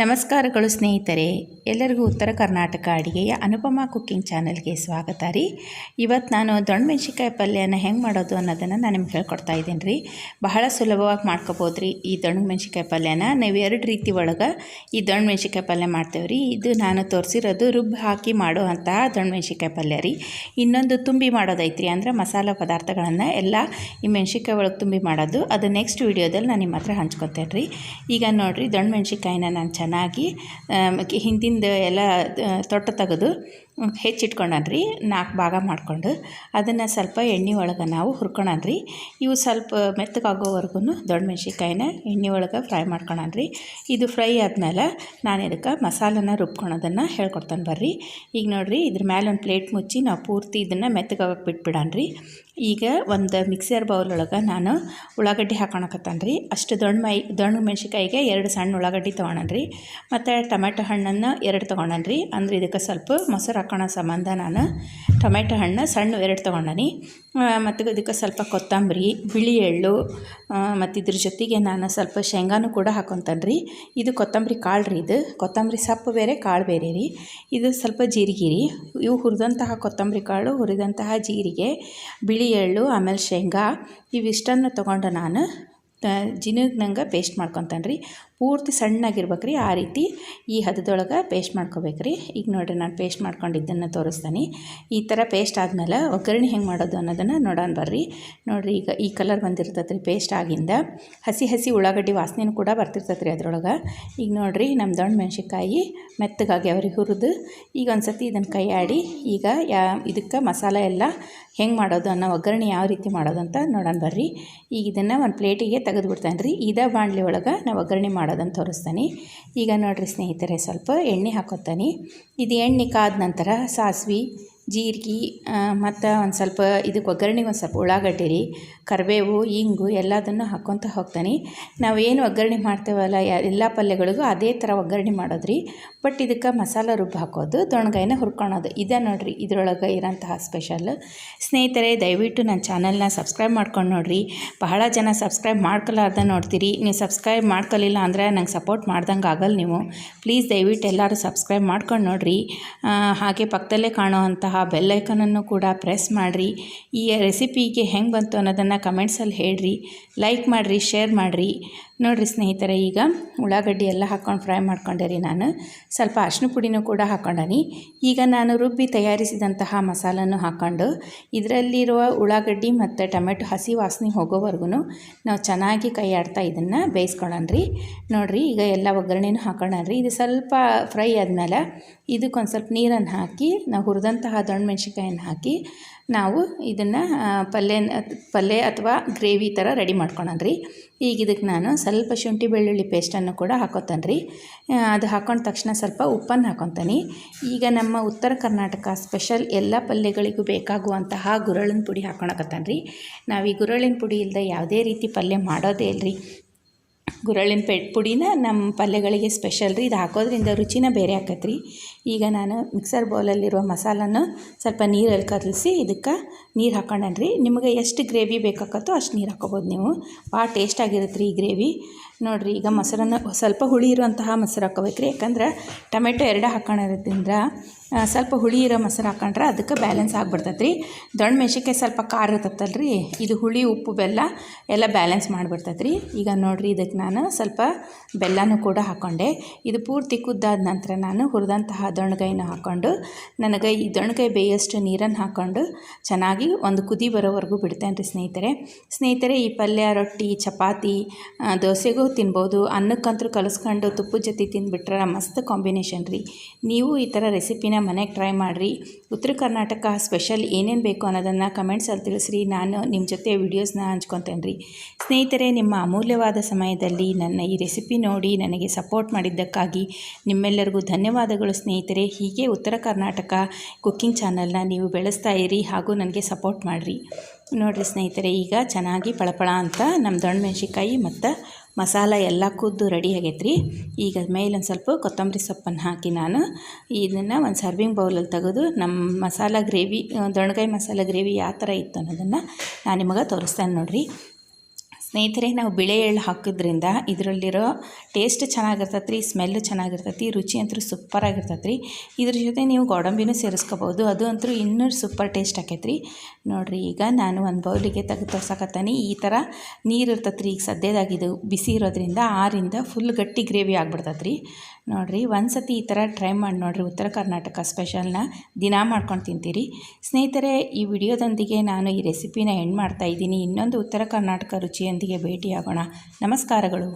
ನಮಸ್ಕಾರಗಳು ಸ್ನೇಹಿತರೆ. ಎಲ್ಲರಿಗೂ ಉತ್ತರ ಕರ್ನಾಟಕ ಅಡುಗೆಯ ಅನುಪಮ ಕುಕ್ಕಿಂಗ್ ಚಾನಲ್ಗೆ ಸ್ವಾಗತ ರೀ. ಇವತ್ತು ನಾನು ದೊಣ್ಣಮೆಣ್ಸಿಕಾಯಿ ಪಲ್ಯನ ಹೆಂಗೆ ಮಾಡೋದು ಅನ್ನೋದನ್ನು ನಾನು ನಿಮ್ಗೆ ಹೇಳ್ಕೊಡ್ತಾ ಇದ್ದೀನಿ ರೀ. ಬಹಳ ಸುಲಭವಾಗಿ ಮಾಡ್ಕೋಬೋದು ರೀ ಈ ದೊಣ್ಣಮೆಣ್ಸಿಕಾಯಿ ಪಲ್ಯನ. ನಾವು ಎರಡು ರೀತಿ ಒಳಗೆ ಈ ದೊಣ್ಣಮೆಣ್ಸಿಕಾಯಿ ಪಲ್ಯ ಮಾಡ್ತೇವೆ ರೀ. ಇದು ನಾನು ತೋರಿಸಿರೋದು ರುಬ್ಬಿ ಹಾಕಿ ಮಾಡುವಂತಹ ದೊಣ್ಣಮೆಣ್ಸಿಕಾಯಿ ಪಲ್ಯ ರೀ. ಇನ್ನೊಂದು ತುಂಬಿ ಮಾಡೋದೈತ್ರಿ ಅಂದರೆ ಮಸಾಲೆ ಪದಾರ್ಥಗಳನ್ನು ಎಲ್ಲ ಈ ಮೆಣಸಿಕಾಯಿ ಒಳಗೆ ತುಂಬಿ ಮಾಡೋದು. ಅದು ನೆಕ್ಸ್ಟ್ ವೀಡಿಯೋದಲ್ಲಿ ನಾನು ನಿಮ್ಮ ಹತ್ರ ಹಂಚ್ಕೊತೇನೆ ರೀ. ಈಗ ನೋಡಿರಿ ಮೆಣ್ಸಿಕಾಯಿನ ನಾನು ಚೆನ್ನಾಗಿ ಹಿಂದಿಂದು ಎಲ್ಲ ತೊಟ್ಟು ತೆಗೆದು ಹೆಚ್ಚಿಟ್ಕೊಂಡನ್ರಿ ನಾಲ್ಕು ಭಾಗ ಮಾಡಿಕೊಂಡು, ಅದನ್ನು ಸ್ವಲ್ಪ ಎಣ್ಣೆ ಒಳಗೆ ನಾವು ಹುರ್ಕೊಳನ್ರಿ. ಇವು ಸ್ವಲ್ಪ ಮೆತ್ತಗಾಗೋವರೆಗೂ ದೊಡ್ಡ ಮೆಣ್ಸಿಕಾಯಿನ ಎಣ್ಣೆ ಒಳಗೆ ಫ್ರೈ ಮಾಡ್ಕೊಳನ್ರಿ. ಇದು ಫ್ರೈ ಆದಮೇಲೆ ನಾನು ಇದಕ್ಕೆ ಮಸಾಲನ ರುಬ್ಕೊಳೋದನ್ನು ಹೇಳ್ಕೊಡ್ತಾನೆ ಬರ್ರಿ. ಈಗ ನೋಡಿರಿ, ಇದ್ರ ಮೇಲೆ ಒಂದು ಪ್ಲೇಟ್ ಮುಚ್ಚಿ ನಾವು ಪೂರ್ತಿ ಇದನ್ನು ಮೆತ್ತಗಾಗಕ್ಕೆ ಬಿಟ್ಬಿಡನ್ರಿ. ಈಗ ಒಂದು ಮಿಕ್ಸರ್ ಬೌಲ್ ಒಳಗೆ ನಾನು ಉಳ್ಳಾಗಡ್ಡಿ ಹಾಕೊಳಕತ್ತಾನ ರೀ ಅಷ್ಟು ದೊಣ್ಣ ಮೈ ದೊಣ್ಣ ಮೆಣ್ಸಿಕಾಯಿಗೆ ಎರಡು ಸಣ್ಣ ಉಳ್ಳಾಗಡ್ಡಿ ತೊಗೊಳನ್ರಿ ಮತ್ತು ಟೊಮೆಟೊ ಹಣ್ಣನ್ನು ಎರಡು ತೊಗೊಳನ್ರಿ ಅಂದ್ರೆ ಇದಕ್ಕೆ ಸ್ವಲ್ಪ ಮೊಸರು ಹಾಕೋಣ ಸಂಬಂಧ ನಾನು. ಟೊಮೆಟೊ ಹಣ್ಣು ಸಣ್ಣ ಎರಡು ತೊಗೊಂಡನಿ. ಮತ್ತು ಇದಕ್ಕೆ ಸ್ವಲ್ಪ ಕೊತ್ತಂಬರಿ, ಬಿಳಿ ಎಳ್ಳು ಮತ್ತು ಇದ್ರ ಜೊತೆಗೆ ನಾನು ಸ್ವಲ್ಪ ಶೇಂಗಾನು ಕೂಡ ಹಾಕೊತಾನೆ ಇದು ಕೊತ್ತಂಬರಿ ಕಾಳು ರೀ ಇದು. ಕೊತ್ತಂಬರಿ ಸೊಪ್ಪು ಬೇರೆ, ಕಾಳು ಬೇರೆ ರೀ. ಇದು ಸ್ವಲ್ಪ ಜೀರಿಗೆ ರೀ. ಇವು ಹುರಿದಂತಹ ಕೊತ್ತಂಬರಿ ಕಾಳು, ಹುರಿದಂತಹ ಜೀರಿಗೆ, ಬಿಳಿ ಎಳ್ಳು, ಆಮೇಲೆ ಶೇಂಗಾ, ಇವಿಷ್ಟನ್ನು ತೊಗೊಂಡು ನಾನು ಜಿನಗ್ ನಂಗೆ ಪೇಸ್ಟ್ ಮಾಡ್ಕೊತಾನೆ ರೀ ಪೂರ್ತಿ ಸಣ್ಣಾಗಿರ್ಬೇಕು ರೀ ಆ ರೀತಿ ಈ ಹದದೊಳಗೆ ಪೇಸ್ಟ್ ಮಾಡ್ಕೋಬೇಕು ರೀ ಈಗ ನೋಡಿರಿ ನಾನು ಪೇಸ್ಟ್ ಮಾಡ್ಕೊಂಡಿದ್ದನ್ನು ತೋರಿಸ್ತಾನೆ. ಈ ಥರ ಪೇಸ್ಟ್ ಆದಮೇಲೆ ಒಗ್ಗರಣೆ ಹೆಂಗೆ ಮಾಡೋದು ಅನ್ನೋದನ್ನು ನೋಡೋಣ ಬರ್ರಿ. ನೋಡಿರಿ ಈಗ ಈ ಕಲರ್ ಬಂದಿರ್ತೈತೆ ರೀ ಪೇಸ್ಟ್ ಆಗಿಂದ. ಹಸಿ ಹಸಿ ಉಳ್ಳಾಗಡ್ಡಿ ವಾಸನೆನೂ ಕೂಡ ಬರ್ತಿರ್ತೈತೆ ರೀ ಅದ್ರೊಳಗೆ. ಈಗ ನೋಡಿರಿ ನಮ್ಮ ದೊಣ್ಣ ಮೆಣ್ಸಿನ್ಕಾಯಿ ಮೆತ್ತಗಾಗಿ ಅವ್ರಿಗೆ ಹುರಿದು ಈಗ ಒಂದು ಸತಿ ಇದನ್ನು ಕೈ ಆಡಿ ಈಗ ಯಾ ಇದಕ್ಕೆ ಮಸಾಲೆ ಎಲ್ಲ ಹೆಂಗೆ ಮಾಡೋದು ಅನ್ನೋ ಒಗ್ಗರಣೆ ಯಾವ ರೀತಿ ಮಾಡೋದು ಅಂತ ನೋಡೋಣ ಬರ್ರಿ. ಈಗ ಇದನ್ನು ಒಂದು ಪ್ಲೇಟಿಗೆ ತೆಗೆದುಬಿಡ್ತಾನೆ ರೀ ಇದೇ ಬಾಣಲಿ ಒಳಗೆ ನಾವು ಒಗ್ಗರಣೆ ಮಾಡೋದನ್ನು ತೋರಿಸ್ತಾನೆ. ಈಗ ನೋಡಿರಿ ಸ್ನೇಹಿತರೆ ಸ್ವಲ್ಪ ಎಣ್ಣೆ ಹಾಕೋತಾನೆ. ಇದು ಎಣ್ಣೆ ಕಾದ ನಂತರ ಸಾಸಿವೆ ಜೀರಿಗೆ ಮತ್ತು ಒಂದು ಸ್ವಲ್ಪ ಇದಕ್ಕೆ ಒಗ್ಗರಣೆಗೆ ಒಂದು ಸ್ವಲ್ಪ ಉಳ್ಳಾಗಡ್ಡೆ ರೀ, ಕರಿಬೇವು, ಇಂಗು ಎಲ್ಲದನ್ನು ಹಾಕ್ಕೊತ ಹೋಗ್ತಾನೆ. ನಾವು ಏನು ಒಗ್ಗರಣೆ ಮಾಡ್ತೇವಲ್ಲ ಎಲ್ಲ ಪಲ್ಯಗಳಿಗೂ ಅದೇ ಥರ ಒಗ್ಗರಣೆ ಮಾಡೋದು ರೀ. ಬಟ್ ಇದಕ್ಕೆ ಮಸಾಲ ರುಬ್ಬಿ ಹಾಕೋದು ದೊಣಗಾಯಿನ ಹುರ್ಕೊಳೋದು. ಇದೇ ನೋಡಿರಿ, ಇದ್ರೊಳಗೆ ಇರೋಂತಹ ಸ್ಪೆಷಲ್. ಸ್ನೇಹಿತರೆ, ದಯವಿಟ್ಟು ನನ್ನ ಚಾನಲ್ನ ಸಬ್ಸ್ಕ್ರೈಬ್ ಮಾಡ್ಕೊಂಡು ನೋಡಿರಿ. ಬಹಳ ಜನ ಸಬ್ಸ್ಕ್ರೈಬ್ ಮಾಡ್ಕೊಲಾರ್ದ ನೋಡ್ತೀರಿ. ನೀವು ಸಬ್ಸ್ಕ್ರೈಬ್ ಮಾಡ್ಕೊಲಿಲ್ಲ ಅಂದರೆ ನಂಗೆ ಸಪೋರ್ಟ್ ಮಾಡ್ದಂಗೆ ಆಗಲ್ಲ ನೀವು. ಪ್ಲೀಸ್ ದಯವಿಟ್ಟು ಎಲ್ಲರೂ ಸಬ್ಸ್ಕ್ರೈಬ್ ಮಾಡ್ಕೊಂಡು ನೋಡಿರಿ. ಹಾಗೆ ಪಕ್ಕದಲ್ಲೇ ಕಾಣುವಂತಹ ಬೆಲ್ಲೈಕನನ್ನು ಕೂಡ ಪ್ರೆಸ್ ಮಾಡಿರಿ. ಈ ರೆಸಿಪಿಗೆ ಹೆಂಗೆ ಬಂತು ಅನ್ನೋದನ್ನು ಕಮೆಂಟ್ಸಲ್ಲಿ ಹೇಳ್ರಿ. ಲೈಕ್ ಮಾಡಿರಿ ಶೇರ್ ಮಾಡಿರಿ. ನೋಡಿರಿ ಸ್ನೇಹಿತರೆ, ಈಗ ಉಳ್ಳಾಗಡ್ಡಿ ಎಲ್ಲ ಹಾಕ್ಕೊಂಡು ಫ್ರೈ ಮಾಡ್ಕೊಂಡೆ ರೀ ನಾನು. ಸ್ವಲ್ಪ ಅರಿಶಿನ ಪುಡಿನೂ ಕೂಡ ಹಾಕ್ಕೊಂಡನಿ ಈಗ ನಾನು ರುಬ್ಬಿ ತಯಾರಿಸಿದಂತಹ ಮಸಾಲನ್ನು ಹಾಕ್ಕೊಂಡು ಇದರಲ್ಲಿರುವ ಉಳ್ಳಾಗಡ್ಡಿ ಮತ್ತು ಟೊಮೆಟೊ ಹಸಿ ವಾಸನೆ ಹೋಗೋವರೆಗೂ ನಾವು ಚೆನ್ನಾಗಿ ಕೈ ಆಡ್ತಾ ಇದನ್ನು ಬೇಯಿಸ್ಕೊಳ್ಳೋಣ್ರಿ ನೋಡಿರಿ, ಈಗ ಎಲ್ಲ ಒಗ್ಗರಣೆನೂ ಹಾಕೊಳ್ಳೋಣ್ರಿ ಇದು ಸ್ವಲ್ಪ ಫ್ರೈ ಆದಮೇಲೆ ಇದಕ್ಕೊಂದು ಸ್ವಲ್ಪ ನೀರನ್ನು ಹಾಕಿ, ನಾವು ಹುರಿದಂತಹ ದೊಣ್ಣೆ ಮೆಣಸಿಕಾಯನ್ನು ಹಾಕಿ ನಾವು ಇದನ್ನು ಪಲ್ಯ ಪಲ್ಯ ಅಥವಾ ಗ್ರೇವಿ ಥರ ರೆಡಿ ಮಾಡ್ಕೊಳ್ಳೋಣ ರೀ. ಈಗ ಇದಕ್ಕೆ ನಾನು ಸ್ವಲ್ಪ ಶುಂಠಿ ಬೆಳ್ಳುಳ್ಳಿ ಪೇಸ್ಟನ್ನು ಕೂಡ ಹಾಕೋತಾನೆ ರೀ. ಅದು ಹಾಕೊಂಡ ತಕ್ಷಣ ಸ್ವಲ್ಪ ಉಪ್ಪನ್ನು ಹಾಕೊತಾನೆ. ಈಗ ನಮ್ಮ ಉತ್ತರ ಕರ್ನಾಟಕ ಸ್ಪೆಷಲ್ ಎಲ್ಲ ಪಲ್ಯಗಳಿಗೂ ಬೇಕಾಗುವಂತಹ ಗುರಳಿನ ಪುಡಿ ಹಾಕೊಳಕತ್ತಾನೆ ರೀ. ನಾವು ಈ ಗುರಳಿನ ಪುಡಿ ಇಲ್ಲದೆ ಯಾವುದೇ ರೀತಿ ಪಲ್ಯ ಮಾಡೋದೇ ಇಲ್ಲರಿ ಗುರಳಿನ ಪೆಟ್ ಪುಡಿನ ನಮ್ಮ ಪಲ್ಯಗಳಿಗೆ ಸ್ಪೆಷಲ್ ರೀ. ಇದು ಹಾಕೋದ್ರಿಂದ ರುಚಿನ ಬೇರೆ ಹಾಕತ್ರಿ ಈಗ ನಾನು ಮಿಕ್ಸರ್ ಬೌಲಲ್ಲಿರುವ ಮಸಾಲನ ಸ್ವಲ್ಪ ನೀರಲ್ಲಿ ಕದಲಿಸಿ ಇದಕ್ಕೆ ನೀರು ಹಾಕೊಂಡ್ರಿ ನಿಮಗೆ ಎಷ್ಟು ಗ್ರೇವಿ ಬೇಕಾಗತ್ತೋ ಅಷ್ಟು ನೀರು ಹಾಕೋಬೋದು ನೀವು. ಭಾಳ ಟೇಸ್ಟಾಗಿರುತ್ತೆ ರೀ ಈ ಗ್ರೇವಿ ನೋಡಿರಿ, ಈಗ ಮೊಸರನ್ನು ಸ್ವಲ್ಪ ಹುಳಿ ಇರುವಂತಹ ಮೊಸರು ಹಾಕೋಬೇಕು ರೀ ಯಾಕಂದ್ರೆ ಟೊಮೆಟೊ ಎರಡು ಹಾಕೊಂಡಿರೋದ್ರಿಂದ ಸ್ವಲ್ಪ ಹುಳಿ ಇರೋ ಮೊಸರು ಹಾಕೊಂಡ್ರೆ ಅದಕ್ಕೆ ಬ್ಯಾಲೆನ್ಸ್ ಆಗಿಬಿಡ್ತೈತೆ ರೀ ದೊಣ್ಣೆ ಮೆಣಸಿನ್ಕಾಯಿ ಸ್ವಲ್ಪ ಖಾರ ಇರ್ತೈತಲ್ಲ ರೀ ಇದು ಹುಳಿ, ಉಪ್ಪು, ಬೆಲ್ಲ ಎಲ್ಲ ಬ್ಯಾಲೆನ್ಸ್ ಮಾಡಿಬಿಡ್ತೈತೆ ರೀ ಈಗ ನೋಡಿರಿ, ಇದಕ್ಕೆ ನಾನು ಸ್ವಲ್ಪ ಬೆಲ್ಲನೂ ಕೂಡ ಹಾಕ್ಕೊಂಡೆ ಇದು ಪೂರ್ತಿ ಕುದ್ದಾದ ನಂತರ ನಾನು ಹುರಿದಂತಹ ದೊಣ್ಣಗಾಯಿನ ಹಾಕ್ಕೊಂಡು ನನಗೆ ಈ ದೊಣ್ಣಗಾಯಿ ಬೇಯಷ್ಟು ನೀರನ್ನು ಹಾಕ್ಕೊಂಡು ಚೆನ್ನಾಗಿ ಒಂದು ಕುದಿ ಬರೋವರೆಗೂ ಬಿಡ್ತೇನೆ ರೀ ಸ್ನೇಹಿತರೆ. ಸ್ನೇಹಿತರೆ, ಈ ಪಲ್ಯ, ರೊಟ್ಟಿ, ಚಪಾತಿ ದೋಸೆಗೂ ತಿನ್ಬೋದು ಅನ್ನಕ್ಕಂತೂ ಕಲಸ್ಕೊಂಡು ತುಪ್ಪದ ಜೊತೆ ತಿಂದುಬಿಟ್ರೆ ಮಸ್ತ್ ಕಾಂಬಿನೇಷನ್ ರೀ. ನೀವು ಈ ಥರ ರೆಸಿಪಿನ ಮನೆಗೆ ಟ್ರೈ ಮಾಡಿರಿ. ಉತ್ತರ ಕರ್ನಾಟಕ ಸ್ಪೆಷಲ್ ಏನೇನು ಬೇಕು ಅನ್ನೋದನ್ನು ಕಮೆಂಟ್ಸಲ್ಲಿ ತಿಳಿಸ್ರಿ. ನಾನು ನಿಮ್ಮ ಜೊತೆ ವೀಡಿಯೋಸ್ನ ಹಂಚ್ಕೊತೇನೆ ರೀ. ಸ್ನೇಹಿತರೆ, ನಿಮ್ಮ ಅಮೂಲ್ಯವಾದ ಸಮಯದಲ್ಲಿ ನನ್ನ ಈ ರೆಸಿಪಿ ನೋಡಿ ನನಗೆ ಸಪೋರ್ಟ್ ಮಾಡಿದ್ದಕ್ಕಾಗಿ ನಿಮ್ಮೆಲ್ಲರಿಗೂ ಧನ್ಯವಾದಗಳು ಸ್ನೇಹಿತರೆ. ಹೀಗೆ ಉತ್ತರ ಕರ್ನಾಟಕ ಕುಕ್ಕಿಂಗ್ ಚಾನಲ್ನ ನೀವು ಬೆಳೆಸ್ತಾ ಇರಿ ಹಾಗೂ ನನಗೆ ಸಪೋರ್ಟ್ ಮಾಡಿರಿ. ನೋಡಿರಿ ಸ್ನೇಹಿತರೆ, ಈಗ ಚೆನ್ನಾಗಿ ಪಳಪಳ ಅಂತ ನಮ್ಮ ದೊಣ್ಣೆ ಮೆಣಸಿನ್ಕಾಯಿ ಮತ್ತು ಮಸಾಲ ಎಲ್ಲ ಕುದ್ದು ರೆಡಿ ಆಗೈತ್ರಿ. ಈಗ ಮೇಲೊಂದು ಸ್ವಲ್ಪ ಕೊತ್ತಂಬರಿ ಸೊಪ್ಪನ್ನು ಹಾಕಿ ನಾನು. ಇದನ್ನು ಒಂದು ಸರ್ವಿಂಗ್ ಬೌಲಲ್ಲಿ ತೆಗೆದು ನಮ್ಮ ಮಸಾಲ ಗ್ರೇವಿ ದೊಣ್ಗಾಯಿ ಮಸಾಲ ಗ್ರೇವಿ ಯಾವ ಥರ ಇತ್ತು ಅನ್ನೋದನ್ನು ನಾನು ನಿಮಗೆ ತೋರಿಸ್ತೇನೆ ನೋಡಿರಿ. ಸ್ನೇಹಿತರೆ, ನಾವು ಬಿಳೆ ಎಳ್ಳು ಹಾಕೋದ್ರಿಂದ ಇದರಲ್ಲಿರೋ ಟೇಸ್ಟ್ ಚೆನ್ನಾಗಿರ್ತೈತೆ ರೀ ಸ್ಮೆಲ್ಲು ಚೆನ್ನಾಗಿರ್ತೈತಿ ರುಚಿ ಅಂತೂ ಸೂಪರಾಗಿರ್ತೈತೆ ರೀ ಇದ್ರ ಜೊತೆ ನೀವು ಗೋಡಂಬಿನೂ ಸೇರಿಸ್ಕೋಬೋದು. ಅದು ಅಂತೂ ಇನ್ನೂ ಸೂಪರ್ ಟೇಸ್ಟ್ ಆಕೈತೆ ರೀ ನೋಡಿರಿ, ಈಗ ನಾನು ಒಂದು ಬೌಲಿಗೆ ತೆಗೆದು ತೋರ್ಸಕತ್ತೀನಿ. ಈ ಥರ ನೀರು ಇರ್ತೈತೆ ರೀ ಈಗ ಸದ್ಯದಾಗಿದ್ದು ಬಿಸಿ ಇರೋದ್ರಿಂದ ಆರಿಂದ ಫುಲ್ ಗಟ್ಟಿ ಗ್ರೇವಿ ಆಗ್ಬಿಡ್ತೈತೆ ರೀ ನೋಡಿರಿ, ಒಂದು ಸತಿ ಈ ಥರ ಟ್ರೈ ಮಾಡಿ ನೋಡಿರಿ ಉತ್ತರ ಕರ್ನಾಟಕ ಸ್ಪೆಷಲ್ನ ದಿನ ಮಾಡ್ಕೊಂಡು ತಿಂತೀರಿ. ಸ್ನೇಹಿತರೆ, ಈ ವಿಡಿಯೋದೊಂದಿಗೆ ನಾನು ಈ ರೆಸಿಪಿನ ಎಂಡ್ ಮಾಡ್ತಾ ಇದ್ದೀನಿ. ಇನ್ನೊಂದು ಉತ್ತರ ಕರ್ನಾಟಕ ರುಚಿಯೊಂದಿಗೆ ಭೇಟಿಯಾಗೋಣ. ನಮಸ್ಕಾರಗಳು.